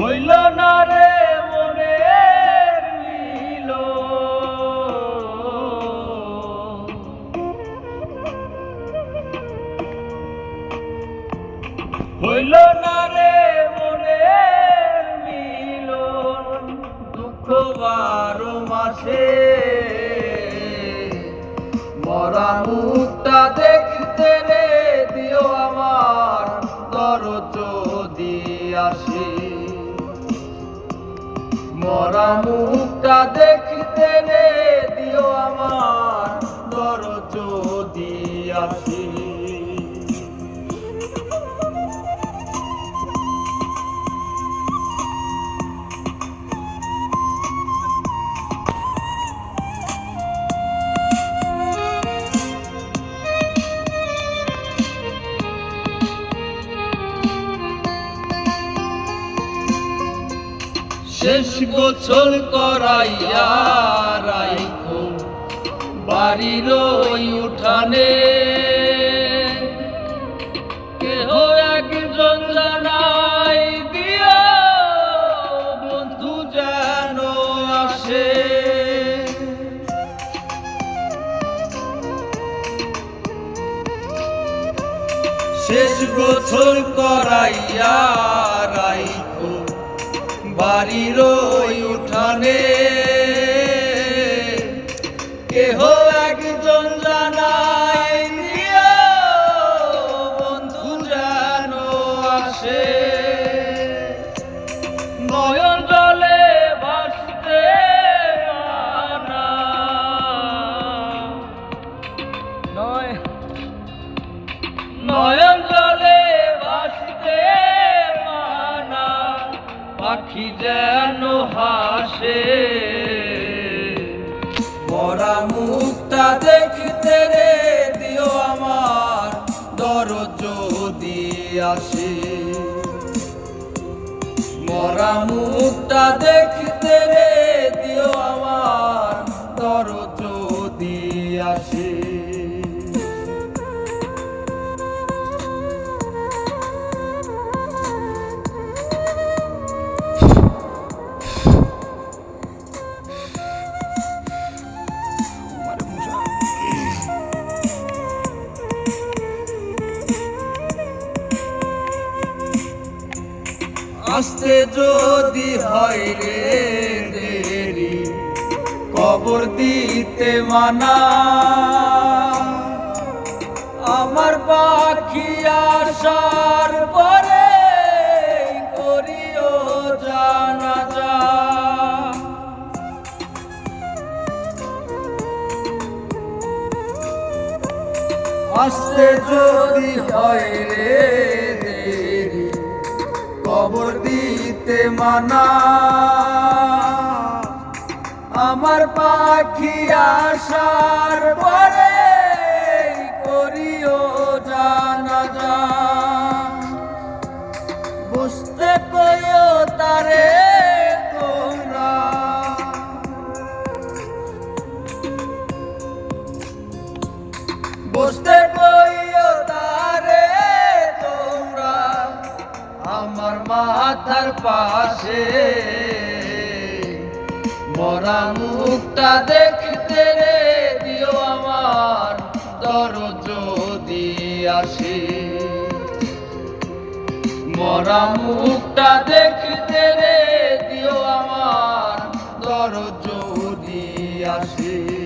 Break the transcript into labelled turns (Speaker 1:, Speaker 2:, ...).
Speaker 1: হইল না রে মনের মিল হইল না রে মনের মিলন, দুঃখ বারো মাসে। মরা মুখটা দেখতে রে, দিও আমার দর যদি আসে। মরা মুখটা দেখতে রে শেষ গোছল করাইয়া রাইখো। বাড়ির ওই উঠানে। কেহ একজন জানাই দিয়া বন্ধু যেন আসে। শেষ গোছল করাইয়া রাইখো। বাড়ির উঠানে পাখি যেন হাসে। মরা মুখটা দেখতে রে, দিও আমার দর যদি আসে। মরা মুখটা দেখতে আসতে যদি হয় রে দেরি, কবর দিতে মানা। আমার পাখি আসার পরে করিও জানা যা আসতে যদি হয় রে কবর দিতে মানা। আমার পাখি আসার পরে করিও জানা যা বুঝতে কইও তারে বুঝতে কইও মাথার পাশে। মরা মুখটা দেখতে রে, দিও আমার দর যদি আসে। মরা মুখটা দেখতে রে, দিও আমার দর যদি আসে।